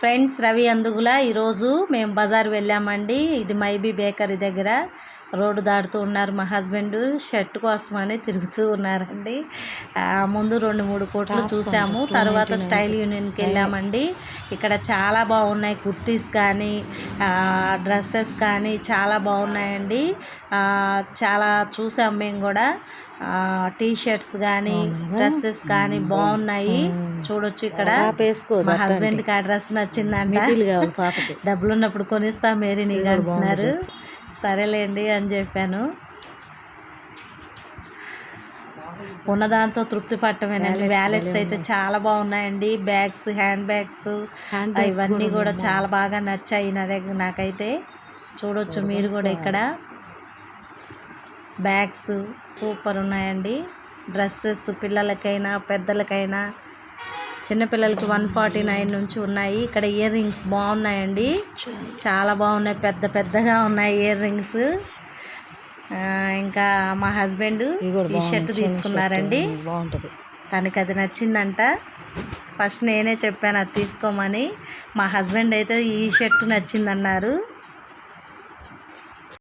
friends Ravi Andugula ఈరోజు మేము బజార్ వెళ్ళామండి. ఇది మైబీ బేకరీ దగ్గర. రోడ్డు దాటుతూ ఉన్నారు మా హస్బెండ్. షర్ట్ కోసమని తిరుగుతూ ఉన్నారండి. ముందు రెండు మూడు కోట్లు చూసాము. తర్వాత స్టైల్ యూనియన్కి వెళ్ళామండి. ఇక్కడ చాలా బాగున్నాయి కుర్తీస్ కానీ డ్రెస్సెస్ కానీ చాలా బాగున్నాయండి. చాలా చూసాం మేము కూడా. టీ షర్ట్స్ కానీ డ్రెస్సెస్ కానీ బాగున్నాయి. చూడొచ్చు ఇక్కడ. మా హస్బెండ్కి ఆ డ్రెస్ నచ్చిందంట డబ్బులు ఉన్నప్పుడు కొనిస్తా మేరీ నీకు అంటున్నారు. సరేలేండి అని చెప్పాను. ఉన్నదాంతో తృప్తి పట్టమేనండి. వ్యాలెట్స్ అయితే చాలా బాగున్నాయండి. బ్యాగ్స్ హ్యాండ్ బ్యాగ్స్ ఇవన్నీ కూడా చాలా బాగా నచ్చాయి నా దగ్గర నాకైతే. చూడొచ్చు మీరు కూడా ఇక్కడ. బ్యాగ్స్ సూపర్ ఉన్నాయండి. డ్రెస్సెస్ పిల్లలకైనా పెద్దలకైనా చిన్నపిల్లలకి వన్ ఫార్టీ నైన్ నుంచి ఉన్నాయి. ఇక్కడ ఇయర్ రింగ్స్ బాగున్నాయండి. చాలా బాగున్నాయి. పెద్ద పెద్దగా ఉన్నాయి ఇయర్ రింగ్స్. ఇంకా మా హస్బెండ్ ఈ షర్ట్ తీసుకున్నారండి. బాగుంటది. తనకి అది నచ్చిందంట. ఫస్ట్ నేనే చెప్పాను అది తీసుకోమని. మా హస్బెండ్ అయితే ఈ షర్ట్ నచ్చిందన్నారు.